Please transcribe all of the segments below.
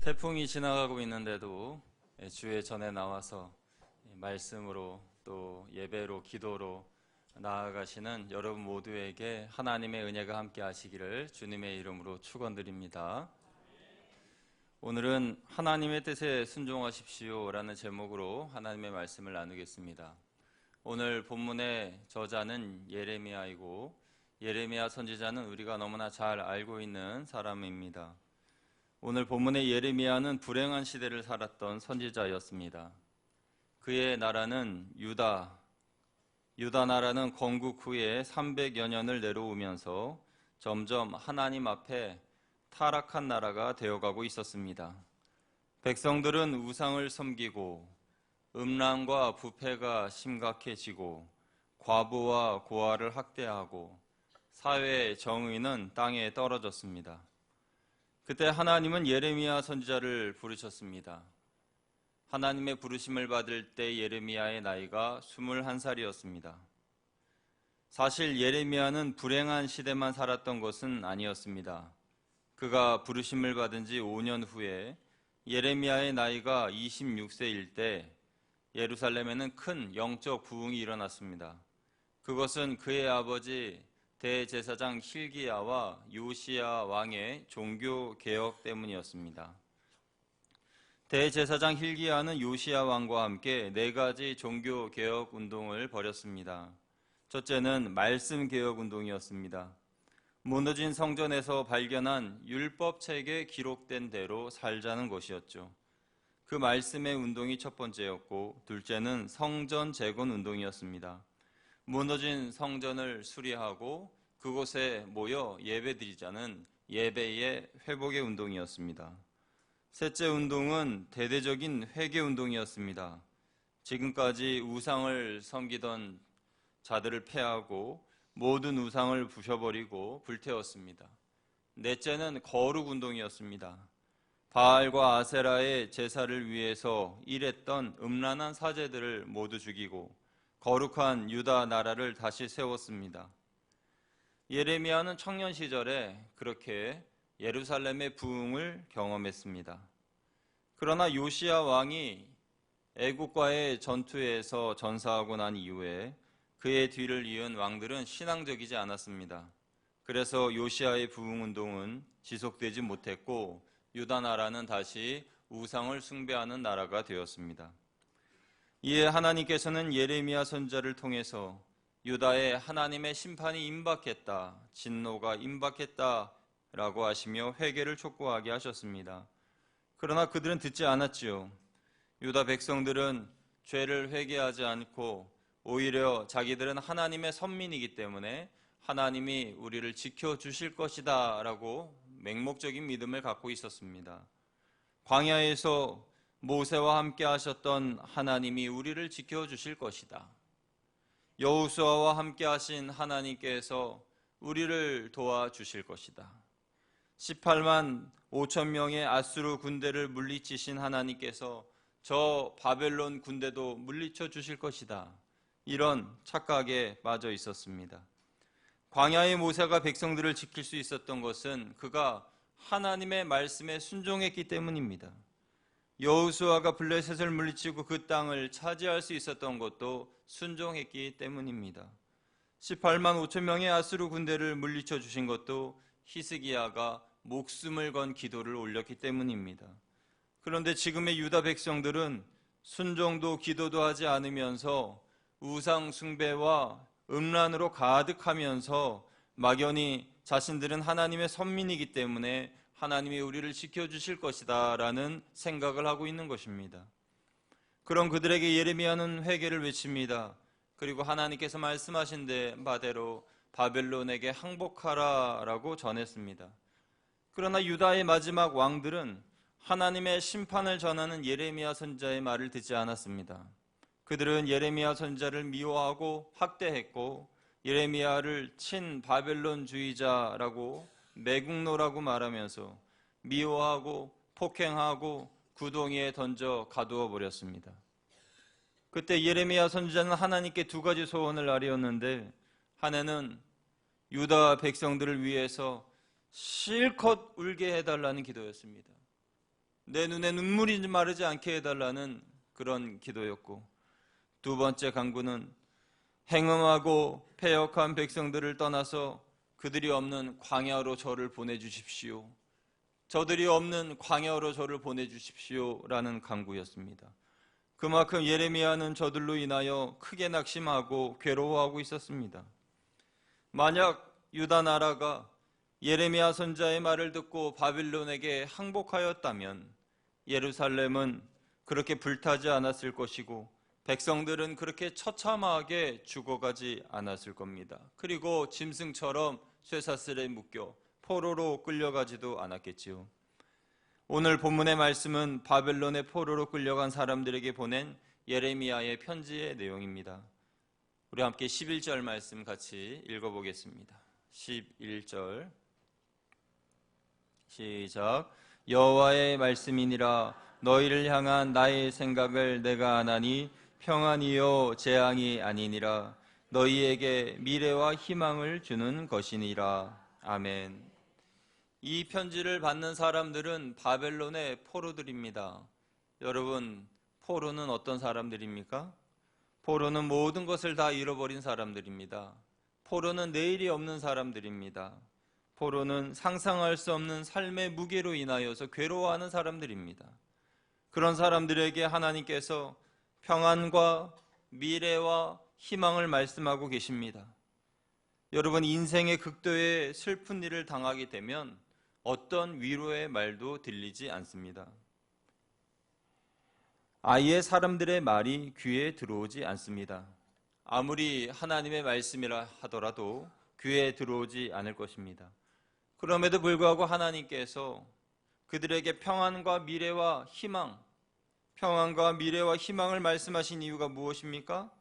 태풍이 지나가고 있는데도 주의 전에 나와서 말씀으로 또 예배로 기도로 나아가시는 여러분 모두에게 하나님의 은혜가 함께 하시기를 주님의 이름으로 축원드립니다. 오늘은 하나님의 뜻에 순종하십시오라는 제목으로 하나님의 말씀을 나누겠습니다. 오늘 본문의 저자는 예레미야이고 예레미야 선지자는 우리가 너무나 잘 알고 있는 사람입니다. 오늘 본문의 예레미야는 불행한 시대를 살았던 선지자였습니다. 그의 나라는 유다, 유다 나라는 건국 후에 300여 년을 내려오면서 점점 하나님 앞에 타락한 나라가 되어가고 있었습니다. 백성들은 우상을 섬기고 음란과 부패가 심각해지고 과부와 고아를 학대하고 사회의 정의는 땅에 떨어졌습니다. 그때 하나님은 예레미야 선지자를 부르셨습니다. 하나님의 부르심을 받을 때 예레미야의 나이가 21살이었습니다. 사실 예레미야는 불행한 시대만 살았던 것은 아니었습니다. 그가 부르심을 받은 지 5년 후에 예레미야의 나이가 26세일 때 예루살렘에는 큰 영적 부흥이 일어났습니다. 그것은 그의 아버지 대제사장 힐기야와 요시야 왕의 종교 개혁 때문이었습니다. 대제사장 힐기야는 요시야 왕과 함께 네 가지 종교 개혁 운동을 벌였습니다. 첫째는 말씀 개혁 운동이었습니다. 무너진 성전에서 발견한 율법 책에 기록된 대로 살자는 것이었죠. 그 말씀의 운동이 첫 번째였고, 둘째는 성전 재건 운동이었습니다. 무너진 성전을 수리하고 그곳에 모여 예배드리자는 예배의 회복의 운동이었습니다. 셋째 운동은 대대적인 회개 운동이었습니다. 지금까지 우상을 섬기던 자들을 패하고 모든 우상을 부셔버리고 불태웠습니다. 넷째는 거룩 운동이었습니다. 바알과 아세라의 제사를 위해서 일했던 음란한 사제들을 모두 죽이고 거룩한 유다 나라를 다시 세웠습니다. 예레미야는 청년 시절에 그렇게 예루살렘의 부흥을 경험했습니다. 그러나 요시야 왕이 애국과의 전투에서 전사하고 난 이후에 그의 뒤를 이은 왕들은 신앙적이지 않았습니다. 그래서 요시아의 부흥 운동은 지속되지 못했고 유다 나라는 다시 우상을 숭배하는 나라가 되었습니다. 이에 하나님께서는 예레미야 선자를 통해서 유다에 하나님의 심판이 임박했다, 진노가 임박했다라고 하시며 회개를 촉구하게 하셨습니다. 그러나 그들은 듣지 않았지요. 유다 백성들은 죄를 회개하지 않고 오히려 자기들은 하나님의 선민이기 때문에 하나님이 우리를 지켜 주실 것이다라고 맹목적인 믿음을 갖고 있었습니다. 광야에서 모세와 함께 하셨던 하나님이 우리를 지켜 주실 것이다. 여호수아와 함께 하신 하나님께서 우리를 도와주실 것이다. 18만 5천 명의 아수르 군대를 물리치신 하나님께서 저 바벨론 군대도 물리쳐 주실 것이다. 이런 착각에 빠져 있었습니다. 광야의 모세가 백성들을 지킬 수 있었던 것은 그가 하나님의 말씀에 순종했기 때문입니다. 여호수아가 블레셋을 물리치고 그 땅을 차지할 수 있었던 것도 순종했기 때문입니다. 18만 5천 명의 아수르 군대를 물리쳐 주신 것도 히스기야가 목숨을 건 기도를 올렸기 때문입니다. 그런데 지금의 유다 백성들은 순종도 기도도 하지 않으면서 우상 숭배와 음란으로 가득하면서 막연히 자신들은 하나님의 선민이기 때문에 하나님이 우리를 지켜주실 것이다 라는 생각을 하고 있는 것입니다. 그런 그들에게 예레미야는 회개를 외칩니다. 그리고 하나님께서 말씀하신 데 바대로 바벨론에게 항복하라 라고 전했습니다. 그러나 유다의 마지막 왕들은 하나님의 심판을 전하는 예레미야 선자의 말을 듣지 않았습니다. 그들은 예레미야 선자를 미워하고 학대했고 예레미야를 친 바벨론주의자라고 매국노라고 말하면서 미워하고 폭행하고 구덩이에 던져 가두어 버렸습니다. 그때 예레미야 선지자는 하나님께 두 가지 소원을 아뢰었는데 하나는 유다 백성들을 위해서 실컷 울게 해달라는 기도였습니다. 내 눈에 눈물이 마르지 않게 해달라는 그런 기도였고 두 번째 강구는 행음하고 패역한 백성들을 떠나서 그들이 없는 광야로 저를 보내주십시오. 저들이 없는 광야로 저를 보내주십시오 라는 강구였습니다. 그만큼 예레미야는 저들로 인하여 크게 낙심하고 괴로워하고 있었습니다. 만약 유다 나라가 예레미야 선자의 말을 듣고 바빌론에게 항복하였다면 예루살렘은 그렇게 불타지 않았을 것이고 백성들은 그렇게 처참하게 죽어가지 않았을 겁니다. 그리고 짐승처럼 쇠사슬에 묶여 포로로 끌려가지도 않았겠지요. 오늘 본문의 말씀은 바벨론의 포로로 끌려간 사람들에게 보낸 예레미야의 편지의 내용입니다. 우리 함께 11절 말씀 같이 읽어보겠습니다. 11절 시작 여호와의 말씀이니라 너희를 향한 나의 생각을 내가 아나니 평안이요 재앙이 아니니라 너희에게 미래와 희망을 주는 것이니라 아멘. 이 편지를 받는 사람들은 바벨론의 포로들입니다. 여러분, 포로는 어떤 사람들입니까? 포로는 모든 것을 다 잃어버린 사람들입니다. 포로는 내일이 없는 사람들입니다. 포로는 상상할 수 없는 삶의 무게로 인하여서 괴로워하는 사람들입니다. 그런 사람들에게 하나님께서 평안과 미래와 희망을 말씀하고 계십니다. 여러분, 인생의 극도의 슬픈 일을 당하게 되면 어떤 위로의 말도 들리지 않습니다. 아예 사람들의 말이 귀에 들어오지 않습니다. 아무리 하나님의 말씀이라 하더라도 귀에 들어오지 않을 것입니다. 그럼에도 불구하고 하나님께서 그들에게 평안과 미래와 희망, 평안과 미래와 희망을 말씀하신 이유가 무엇입니까?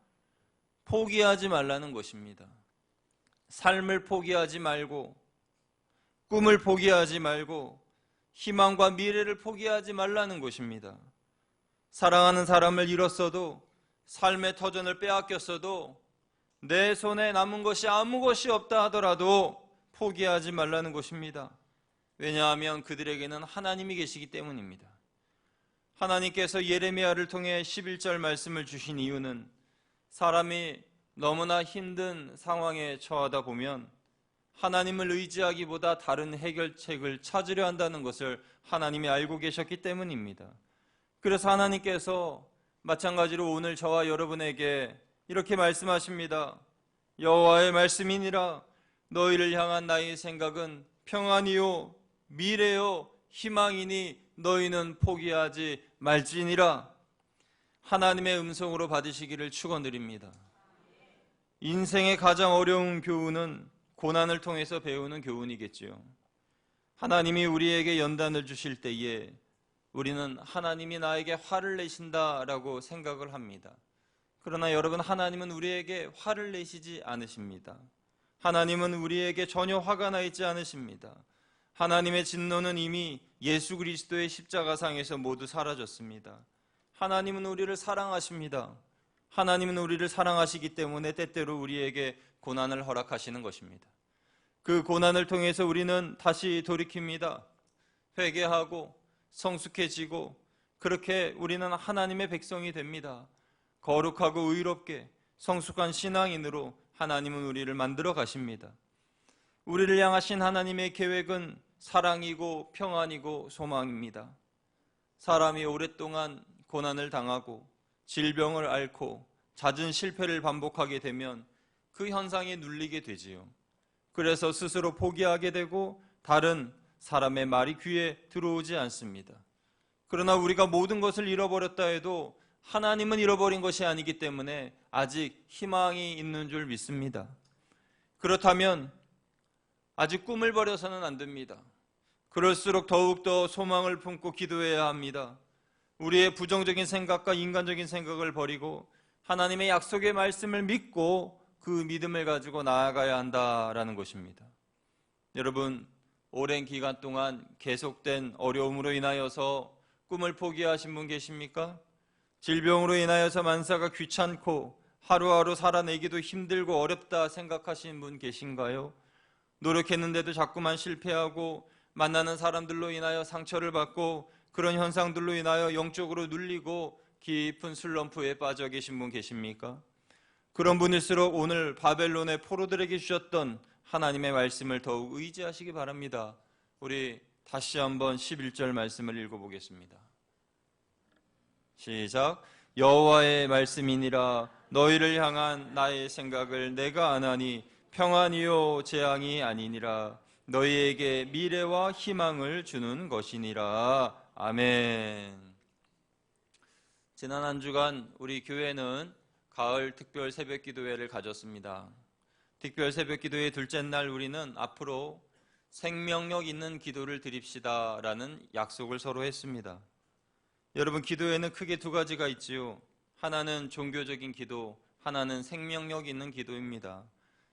포기하지 말라는 것입니다. 삶을 포기하지 말고, 꿈을 포기하지 말고, 희망과 미래를 포기하지 말라는 것입니다. 사랑하는 사람을 잃었어도, 삶의 터전을 빼앗겼어도, 내 손에 남은 것이 아무 것이 없다 하더라도 포기하지 말라는 것입니다. 왜냐하면 그들에게는 하나님이 계시기 때문입니다. 하나님께서 예레미야를 통해 11절 말씀을 주신 이유는 사람이 너무나 힘든 상황에 처하다 보면 하나님을 의지하기보다 다른 해결책을 찾으려 한다는 것을 하나님이 알고 계셨기 때문입니다. 그래서 하나님께서 마찬가지로 오늘 저와 여러분에게 이렇게 말씀하십니다. 여호와의 말씀이니라 너희를 향한 나의 생각은 평안이요 미래요 희망이니 너희는 포기하지 말지니라 하나님의 음성으로 받으시기를 축원드립니다. 인생의 가장 어려운 교훈은 고난을 통해서 배우는 교훈이겠지요. 하나님이 우리에게 연단을 주실 때에 우리는 하나님이 나에게 화를 내신다라고 생각을 합니다. 그러나 여러분 하나님은 우리에게 화를 내시지 않으십니다. 하나님은 우리에게 전혀 화가 나 있지 않으십니다. 하나님의 진노는 이미 예수 그리스도의 십자가상에서 모두 사라졌습니다. 하나님은 우리를 사랑하십니다. 하나님은 우리를 사랑하시기 때문에 때때로 우리에게 고난을 허락하시는 것입니다. 그 고난을 통해서 우리는 다시 돌이킵니다. 회개하고 성숙해지고 그렇게 우리는 하나님의 백성이 됩니다. 거룩하고 의롭게 성숙한 신앙인으로 하나님은 우리를 만들어 가십니다. 우리를 향하신 하나님의 계획은 사랑이고 평안이고 소망입니다. 사람이 오랫동안 고난을 당하고 질병을 앓고 잦은 실패를 반복하게 되면 그 현상에 눌리게 되지요. 그래서 스스로 포기하게 되고 다른 사람의 말이 귀에 들어오지 않습니다. 그러나 우리가 모든 것을 잃어버렸다 해도 하나님은 잃어버린 것이 아니기 때문에 아직 희망이 있는 줄 믿습니다. 그렇다면 아직 꿈을 버려서는 안 됩니다. 그럴수록 더욱더 소망을 품고 기도해야 합니다. 우리의 부정적인 생각과 인간적인 생각을 버리고 하나님의 약속의 말씀을 믿고 그 믿음을 가지고 나아가야 한다라는 것입니다. 여러분, 오랜 기간 동안 계속된 어려움으로 인하여서 꿈을 포기하신 분 계십니까? 질병으로 인하여서 만사가 귀찮고 하루하루 살아내기도 힘들고 어렵다 생각하시는 분 계신가요? 노력했는데도 자꾸만 실패하고 만나는 사람들로 인하여 상처를 받고 그런 현상들로 인하여 영적으로 눌리고 깊은 슬럼프에 빠져 계신 분 계십니까? 그런 분일수록 오늘 바벨론의 포로들에게 주셨던 하나님의 말씀을 더욱 의지하시기 바랍니다. 우리 다시 한번 11절 말씀을 읽어보겠습니다. 시작. 여호와의 말씀이니라 너희를 향한 나의 생각을 내가 아나니 평안이요 재앙이 아니니라 너희에게 미래와 희망을 주는 것이니라 아멘. 지난 한 주간 우리 교회는 가을 특별 새벽 기도회를 가졌습니다. 특별 새벽 기도회 둘째 날 우리는 앞으로 생명력 있는 기도를 드립시다 라는 약속을 서로 했습니다. 여러분 기도에는 크게 두 가지가 있지요. 하나는 종교적인 기도, 하나는 생명력 있는 기도입니다.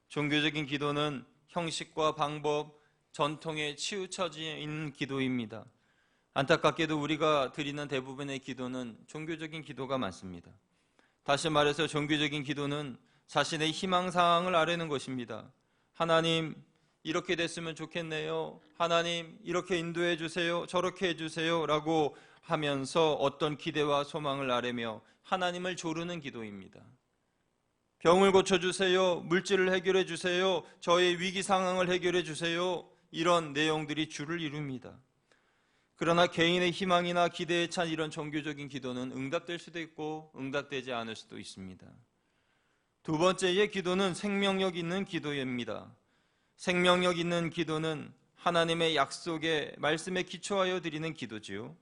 종교적인 기도는 형식과 방법, 전통에 치우쳐져 있는 기도입니다. 안타깝게도 우리가 드리는 대부분의 기도는 종교적인 기도가 많습니다. 다시 말해서 종교적인 기도는 자신의 희망 사항을 아뢰는 것입니다. 하나님, 이렇게 됐으면 좋겠네요. 하나님, 이렇게 인도해 주세요. 저렇게 해 주세요. 라고 하면서 어떤 기대와 소망을 아뢰며 하나님을 조르는 기도입니다. 병을 고쳐 주세요. 물질을 해결해 주세요. 저의 위기 상황을 해결해 주세요. 이런 내용들이 주를 이룹니다. 그러나 개인의 희망이나 기대에 찬 이런 종교적인 기도는 응답될 수도 있고 응답되지 않을 수도 있습니다. 두 번째의 기도는 생명력 있는 기도입니다. 생명력 있는 기도는 하나님의 약속에 말씀에 기초하여 드리는 기도지요.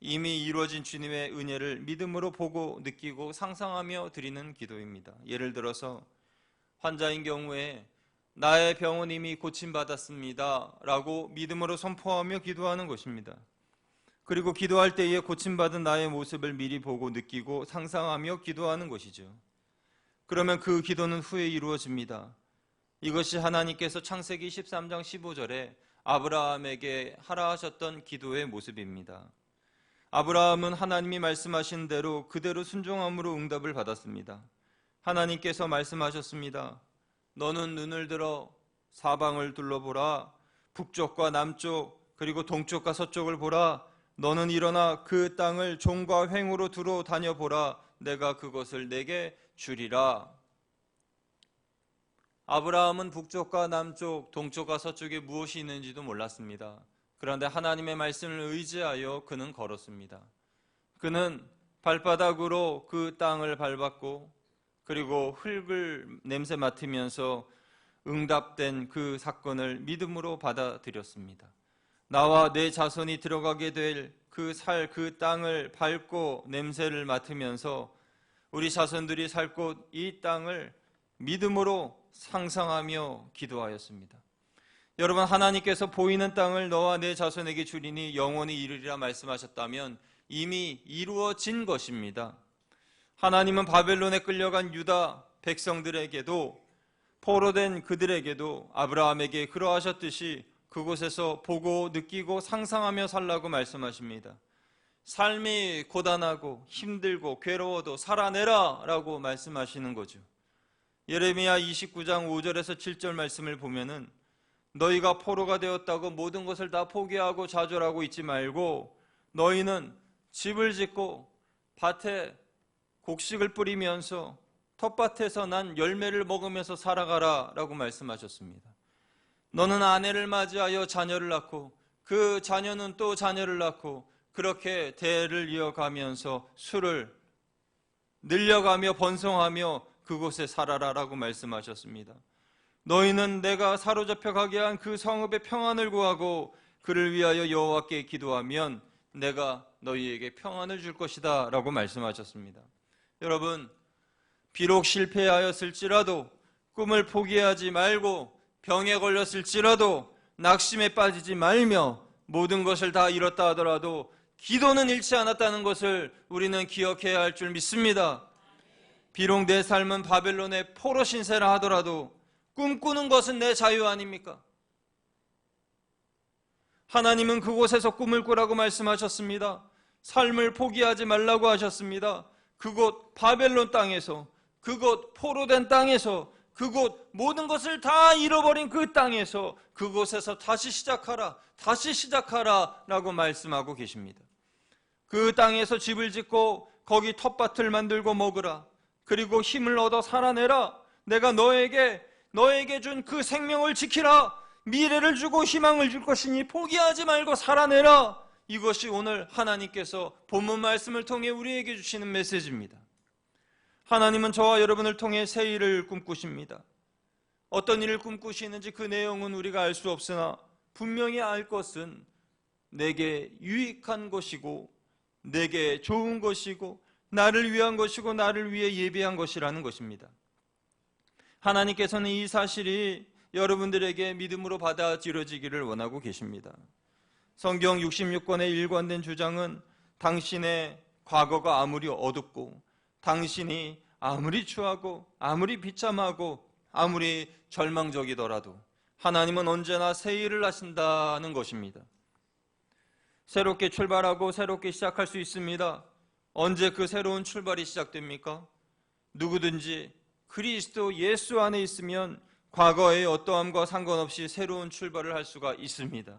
이미 이루어진 주님의 은혜를 믿음으로 보고 느끼고 상상하며 드리는 기도입니다. 예를 들어서 환자인 경우에 나의 병은 이미 고침받았습니다. 라고 믿음으로 선포하며 기도하는 것입니다. 그리고 기도할 때에 고침받은 나의 모습을 미리 보고 느끼고 상상하며 기도하는 것이죠. 그러면 그 기도는 후에 이루어집니다. 이것이 하나님께서 창세기 13장 15절에 아브라함에게 하라 하셨던 기도의 모습입니다. 아브라함은 하나님이 말씀하신 대로 그대로 순종함으로 응답을 받았습니다. 하나님께서 말씀하셨습니다. 너는 눈을 들어 사방을 둘러보라. 북쪽과 남쪽 그리고 동쪽과 서쪽을 보라. 너는 일어나 그 땅을 종과 횡으로 두루 다녀보라. 내가 그것을 내게 주리라. 아브라함은 북쪽과 남쪽, 동쪽과 서쪽에 무엇이 있는지도 몰랐습니다. 그런데 하나님의 말씀을 의지하여 그는 걸었습니다. 그는 발바닥으로 그 땅을 밟았고 그리고 흙을 냄새 맡으면서 응답된 그 사건을 믿음으로 받아들였습니다. 나와 내 자손이 들어가게 될 그 살, 그 땅을 밟고 냄새를 맡으면서 우리 자손들이 살 곳 이 땅을 믿음으로 상상하며 기도하였습니다. 여러분 하나님께서 보이는 땅을 너와 내 자손에게 주리니 영원히 이르리라 말씀하셨다면 이미 이루어진 것입니다. 하나님은 바벨론에 끌려간 유다 백성들에게도 포로된 그들에게도 아브라함에게 그러하셨듯이 그곳에서 보고 느끼고 상상하며 살라고 말씀하십니다. 삶이 고단하고 힘들고 괴로워도 살아내라 라고 말씀하시는 거죠. 예레미야 29장 5절에서 7절 말씀을 보면은 너희가 포로가 되었다고 모든 것을 다 포기하고 좌절하고 있지 말고 너희는 집을 짓고 밭에 곡식을 뿌리면서 텃밭에서 난 열매를 먹으면서 살아가라 라고 말씀하셨습니다. 너는 아내를 맞이하여 자녀를 낳고 그 자녀는 또 자녀를 낳고 그렇게 대를 이어가면서 수를 늘려가며 번성하며 그곳에 살아라 라고 말씀하셨습니다. 너희는 내가 사로잡혀 가게 한 그 성읍의 평안을 구하고 그를 위하여 여호와께 기도하면 내가 너희에게 평안을 줄 것이다 라고 말씀하셨습니다. 여러분, 비록 실패하였을지라도 꿈을 포기하지 말고 병에 걸렸을지라도 낙심에 빠지지 말며 모든 것을 다 잃었다 하더라도 기도는 잃지 않았다는 것을 우리는 기억해야 할 줄 믿습니다. 비록 내 삶은 바벨론의 포로 신세라 하더라도 꿈꾸는 것은 내 자유 아닙니까? 하나님은 그곳에서 꿈을 꾸라고 말씀하셨습니다. 삶을 포기하지 말라고 하셨습니다. 그곳 바벨론 땅에서, 그곳 포로된 땅에서, 그곳 모든 것을 다 잃어버린 그 땅에서 그곳에서 다시 시작하라, 다시 시작하라 라고 말씀하고 계십니다. 그 땅에서 집을 짓고 거기 텃밭을 만들고 먹으라. 그리고 힘을 얻어 살아내라. 내가 너에게 너에게 준 그 생명을 지키라. 미래를 주고 희망을 줄 것이니 포기하지 말고 살아내라. 이것이 오늘 하나님께서 본문 말씀을 통해 우리에게 주시는 메시지입니다. 하나님은 저와 여러분을 통해 새 일을 꿈꾸십니다. 어떤 일을 꿈꾸시는지 그 내용은 우리가 알 수 없으나 분명히 알 것은 내게 유익한 것이고 내게 좋은 것이고 나를 위한 것이고 나를 위해 예비한 것이라는 것입니다. 하나님께서는 이 사실이 여러분들에게 믿음으로 받아들여지기를 원하고 계십니다. 성경 66권의 일관된 주장은 당신의 과거가 아무리 어둡고 당신이 아무리 추하고 아무리 비참하고 아무리 절망적이더라도 하나님은 언제나 새 일을 하신다는 것입니다. 새롭게 출발하고 새롭게 시작할 수 있습니다. 언제 그 새로운 출발이 시작됩니까? 누구든지 그리스도 예수 안에 있으면 과거의 어떠함과 상관없이 새로운 출발을 할 수가 있습니다.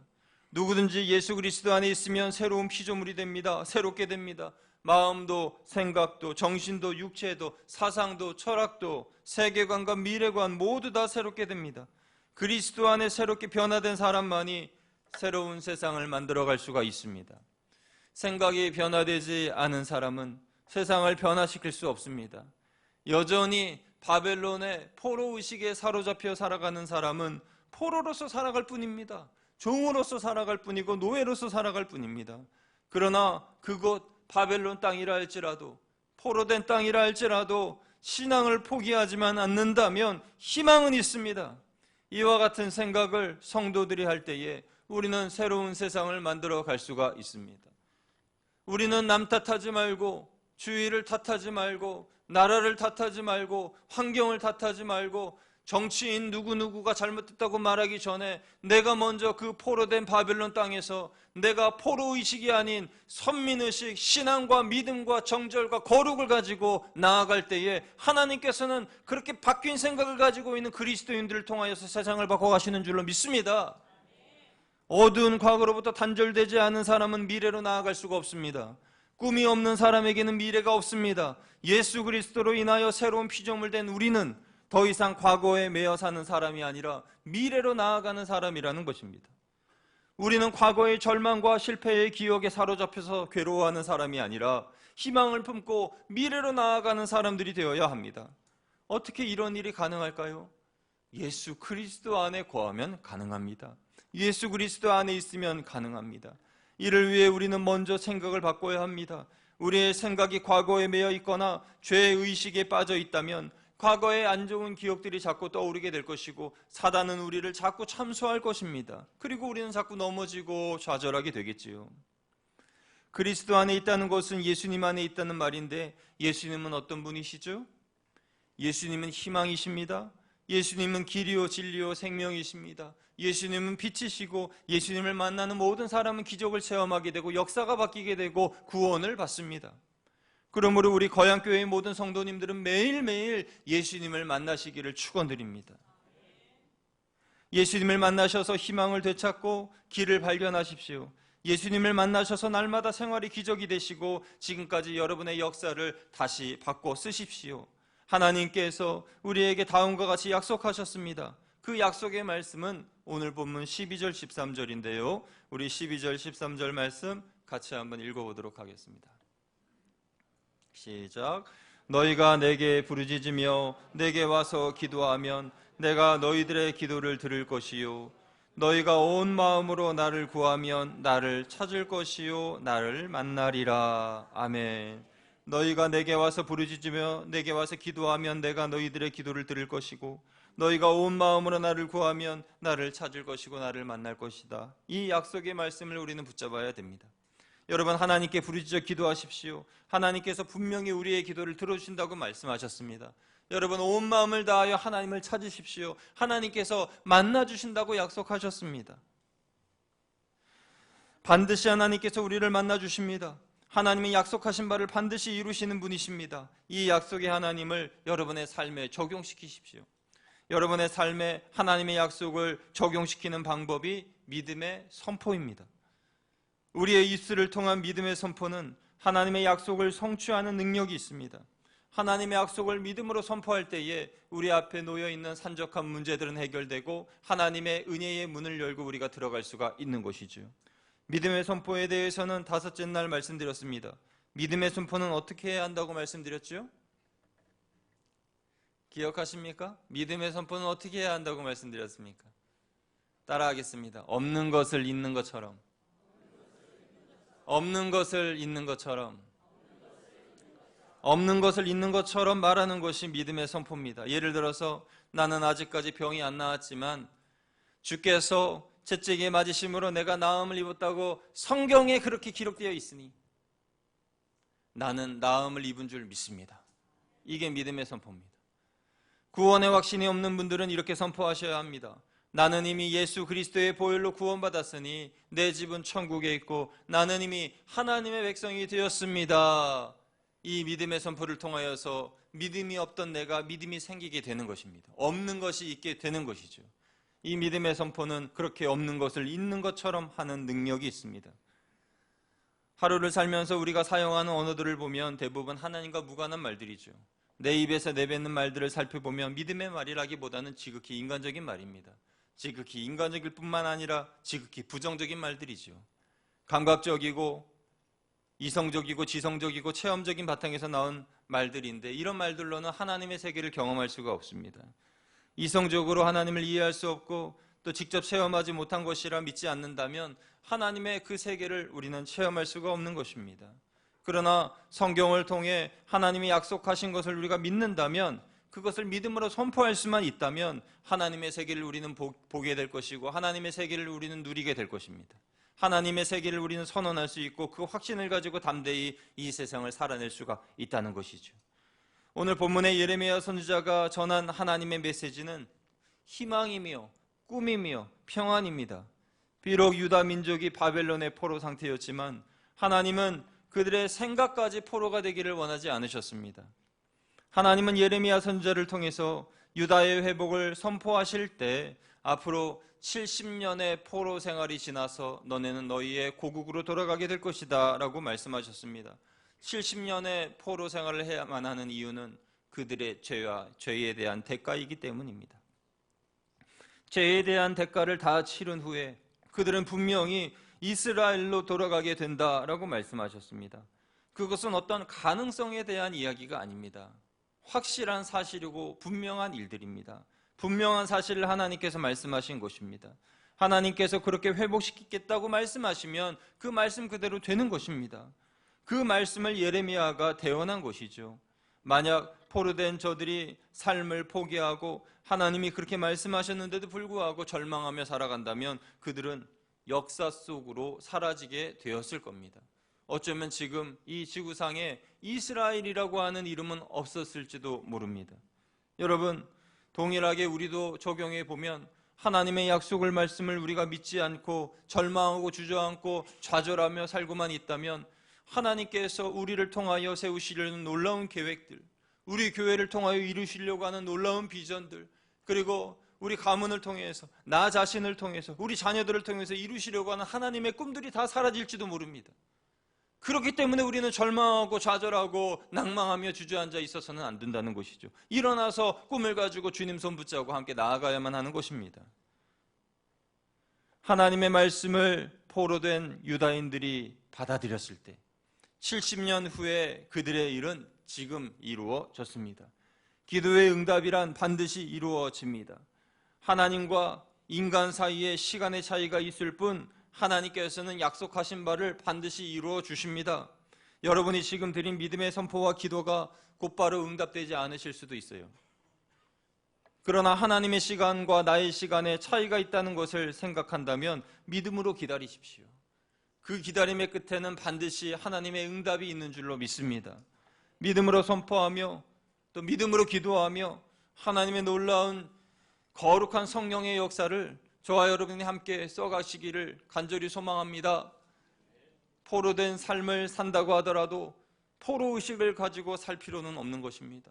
누구든지 예수 그리스도 안에 있으면 새로운 피조물이 됩니다. 새롭게 됩니다. 마음도 생각도 정신도 육체도 사상도 철학도 세계관과 미래관 모두 다 새롭게 됩니다. 그리스도 안에 새롭게 변화된 사람만이 새로운 세상을 만들어갈 수가 있습니다. 생각이 변화되지 않은 사람은 세상을 변화시킬 수 없습니다. 여전히 바벨론의 포로 의식에 사로잡혀 살아가는 사람은 포로로서 살아갈 뿐입니다. 종으로서 살아갈 뿐이고 노예로서 살아갈 뿐입니다. 그러나 그곳 바벨론 땅이라 할지라도 포로된 땅이라 할지라도 신앙을 포기하지만 않는다면 희망은 있습니다. 이와 같은 생각을 성도들이 할 때에 우리는 새로운 세상을 만들어 갈 수가 있습니다. 우리는 남 탓하지 말고 주위를 탓하지 말고 나라를 탓하지 말고 환경을 탓하지 말고 정치인 누구누구가 잘못했다고 말하기 전에 내가 먼저 그 포로된 바벨론 땅에서 내가 포로의식이 아닌 선민의식, 신앙과 믿음과 정절과 거룩을 가지고 나아갈 때에 하나님께서는 그렇게 바뀐 생각을 가지고 있는 그리스도인들을 통하여서 세상을 바꿔가시는 줄로 믿습니다. 어두운 과거로부터 단절되지 않은 사람은 미래로 나아갈 수가 없습니다. 꿈이 없는 사람에게는 미래가 없습니다. 예수 그리스도로 인하여 새로운 피조물 된 우리는 더 이상 과거에 매여 사는 사람이 아니라 미래로 나아가는 사람이라는 것입니다. 우리는 과거의 절망과 실패의 기억에 사로잡혀서 괴로워하는 사람이 아니라 희망을 품고 미래로 나아가는 사람들이 되어야 합니다. 어떻게 이런 일이 가능할까요? 예수 그리스도 안에 거하면 가능합니다. 예수 그리스도 안에 있으면 가능합니다. 이를 위해 우리는 먼저 생각을 바꿔야 합니다. 우리의 생각이 과거에 매여 있거나 죄의 의식에 빠져 있다면 과거의 안 좋은 기억들이 자꾸 떠오르게 될 것이고 사단은 우리를 자꾸 참소할 것입니다. 그리고 우리는 자꾸 넘어지고 좌절하게 되겠지요. 그리스도 안에 있다는 것은 예수님 안에 있다는 말인데 예수님은 어떤 분이시죠? 예수님은 희망이십니다. 예수님은 길이요 진리요 생명이십니다. 예수님은 빛이시고 예수님을 만나는 모든 사람은 기적을 체험하게 되고 역사가 바뀌게 되고 구원을 받습니다. 그러므로 우리 거양교회의 모든 성도님들은 매일매일 예수님을 만나시기를 축원드립니다. 예수님을 만나셔서 희망을 되찾고 길을 발견하십시오. 예수님을 만나셔서 날마다 생활이 기적이 되시고 지금까지 여러분의 역사를 다시 바꿔 쓰십시오. 하나님께서 우리에게 다음과 같이 약속하셨습니다. 그 약속의 말씀은 오늘 본문 12절 13절인데요. 우리 12절 13절 말씀 같이 한번 읽어보도록 하겠습니다. 시작. 너희가 내게 부르짖으며 내게 와서 기도하면 내가 너희들의 기도를 들을 것이요. 너희가 온 마음으로 나를 구하면 나를 찾을 것이요. 나를 만나리라. 아멘. 너희가 내게 와서 부르짖으며 내게 와서 기도하면 내가 너희들의 기도를 들을 것이고 너희가 온 마음으로 나를 구하면 나를 찾을 것이고 나를 만날 것이다. 이 약속의 말씀을 우리는 붙잡아야 됩니다. 여러분 하나님께 부르짖어 기도하십시오. 하나님께서 분명히 우리의 기도를 들어주신다고 말씀하셨습니다. 여러분 온 마음을 다하여 하나님을 찾으십시오. 하나님께서 만나 주신다고 약속하셨습니다. 반드시 하나님께서 우리를 만나 주십니다. 하나님이 약속하신 바를 반드시 이루시는 분이십니다. 이 약속의 하나님을 여러분의 삶에 적용시키십시오. 여러분의 삶에 하나님의 약속을 적용시키는 방법이 믿음의 선포입니다. 우리의 입술을 통한 믿음의 선포는 하나님의 약속을 성취하는 능력이 있습니다. 하나님의 약속을 믿음으로 선포할 때에 우리 앞에 놓여 있는 산적한 문제들은 해결되고 하나님의 은혜의 문을 열고 우리가 들어갈 수가 있는 것이죠. 믿음의 선포에 대해서는 다섯째 날 말씀드렸습니다. 믿음의 선포는 어떻게 해야 한다고 말씀드렸죠? 기억하십니까? 믿음의 선포는 어떻게 해야 한다고 말씀드렸습니까? 따라하겠습니다. 없는 것을 있는 것처럼. 없는 것을 있는 것처럼. 없는 것을 있는 것처럼 말하는 것이 믿음의 선포입니다. 예를 들어서 나는 아직까지 병이 안 나았지만 주께서 채찍에 맞으심으로 내가 나음을 입었다고 성경에 그렇게 기록되어 있으니 나는 나음을 입은 줄 믿습니다. 이게 믿음의 선포입니다. 구원의 확신이 없는 분들은 이렇게 선포하셔야 합니다. 나는 이미 예수 그리스도의 보혈로 구원받았으니 내 집은 천국에 있고 나는 이미 하나님의 백성이 되었습니다. 이 믿음의 선포를 통하여서 믿음이 없던 내가 믿음이 생기게 되는 것입니다. 없는 것이 있게 되는 것이죠. 이 믿음의 선포는 그렇게 없는 것을 있는 것처럼 하는 능력이 있습니다. 하루를 살면서 우리가 사용하는 언어들을 보면 대부분 하나님과 무관한 말들이죠. 내 입에서 내뱉는 말들을 살펴보면 믿음의 말이라기보다는 지극히 인간적인 말입니다. 지극히 인간적일 뿐만 아니라 지극히 부정적인 말들이죠. 감각적이고 이성적이고 지성적이고 체험적인 바탕에서 나온 말들인데 이런 말들로는 하나님의 세계를 경험할 수가 없습니다. 이성적으로 하나님을 이해할 수 없고 또 직접 체험하지 못한 것이라 믿지 않는다면 하나님의 그 세계를 우리는 체험할 수가 없는 것입니다. 그러나 성경을 통해 하나님이 약속하신 것을 우리가 믿는다면 그것을 믿음으로 선포할 수만 있다면 하나님의 세계를 우리는 보, 보게 될 것이고 하나님의 세계를 우리는 누리게 될 것입니다. 하나님의 세계를 우리는 선언할 수 있고 그 확신을 가지고 담대히 이 세상을 살아낼 수가 있다는 것이죠. 오늘 본문의 예레미야 선지자가 전한 하나님의 메시지는 희망이며 꿈이며 평안입니다. 비록 유다 민족이 바벨론의 포로 상태였지만 하나님은 그들의 생각까지 포로가 되기를 원하지 않으셨습니다. 하나님은 예레미야 선지자를 통해서 유다의 회복을 선포하실 때 앞으로 70년의 포로 생활이 지나서 너네는 너희의 고국으로 돌아가게 될 것이다 라고 말씀하셨습니다. 70년의 포로 생활을 해야만 하는 이유는 그들의 죄와 죄에 대한 대가이기 때문입니다. 죄에 대한 대가를 다 치른 후에 그들은 분명히 이스라엘로 돌아가게 된다라고 말씀하셨습니다. 그것은 어떤 가능성에 대한 이야기가 아닙니다. 확실한 사실이고 분명한 일들입니다. 분명한 사실을 하나님께서 말씀하신 것입니다. 하나님께서 그렇게 회복시키겠다고 말씀하시면 그 말씀 그대로 되는 것입니다. 그 말씀을 예레미야가 대언한 것이죠. 만약 포로된 저들이 삶을 포기하고 하나님이 그렇게 말씀하셨는데도 불구하고 절망하며 살아간다면 그들은 역사 속으로 사라지게 되었을 겁니다. 어쩌면 지금 이 지구상에 이스라엘이라고 하는 이름은 없었을지도 모릅니다. 여러분, 동일하게 우리도 적용해 보면 하나님의 약속을 말씀을 우리가 믿지 않고 절망하고 주저앉고 좌절하며 살고만 있다면 하나님께서 우리를 통하여 세우시려는 놀라운 계획들, 우리 교회를 통하여 이루시려고 하는 놀라운 비전들, 그리고 우리 가문을 통해서, 나 자신을 통해서, 우리 자녀들을 통해서 이루시려고 하는 하나님의 꿈들이 다 사라질지도 모릅니다. 그렇기 때문에 우리는 절망하고 좌절하고 낭망하며 주저앉아 있어서는 안 된다는 것이죠. 일어나서 꿈을 가지고 주님 손 붙잡고 함께 나아가야만 하는 것입니다. 하나님의 말씀을 포로된 유다인들이 받아들였을 때 70년 후에 그들의 일은 지금 이루어졌습니다. 기도의 응답이란 반드시 이루어집니다. 하나님과 인간 사이에 시간의 차이가 있을 뿐 하나님께서는 약속하신 바를 반드시 이루어 주십니다. 여러분이 지금 드린 믿음의 선포와 기도가 곧바로 응답되지 않으실 수도 있어요. 그러나 하나님의 시간과 나의 시간에 차이가 있다는 것을 생각한다면 믿음으로 기다리십시오. 그 기다림의 끝에는 반드시 하나님의 응답이 있는 줄로 믿습니다. 믿음으로 선포하며 또 믿음으로 기도하며 하나님의 놀라운 거룩한 성령의 역사를 저와 여러분이 함께 써가시기를 간절히 소망합니다. 포로된 삶을 산다고 하더라도 포로 의식을 가지고 살 필요는 없는 것입니다.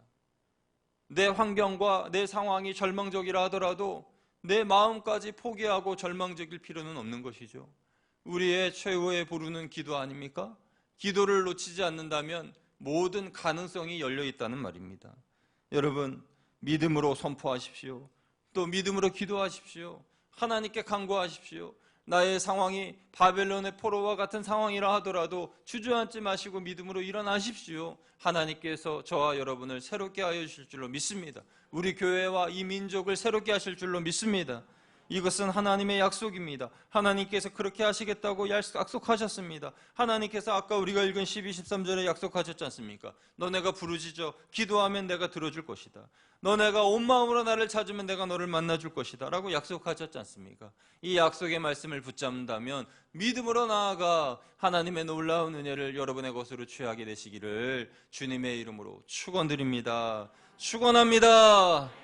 내 환경과 내 상황이 절망적이라 하더라도 내 마음까지 포기하고 절망적일 필요는 없는 것이죠. 우리의 최후의 부르는 기도 아닙니까? 기도를 놓치지 않는다면 모든 가능성이 열려 있다는 말입니다. 여러분, 믿음으로 선포하십시오. 또 믿음으로 기도하십시오. 하나님께 간구하십시오. 나의 상황이 바벨론의 포로와 같은 상황이라 하더라도 주저앉지 마시고 믿음으로 일어나십시오. 하나님께서 저와 여러분을 새롭게 하여 주실 줄로 믿습니다. 우리 교회와 이 민족을 새롭게 하실 줄로 믿습니다. 이것은 하나님의 약속입니다. 하나님께서 그렇게 하시겠다고 약속하셨습니다. 하나님께서 아까 우리가 읽은 12, 13절에 약속하셨지 않습니까? 너네가 부르짖어 기도하면 내가 들어줄 것이다. 너네가 온 마음으로 나를 찾으면 내가 너를 만나줄 것이다. 라고 약속하셨지 않습니까? 이 약속의 말씀을 붙잡는다면 믿음으로 나아가 하나님의 놀라운 은혜를 여러분의 것으로 취하게 되시기를 주님의 이름으로 축원드립니다. 축원합니다.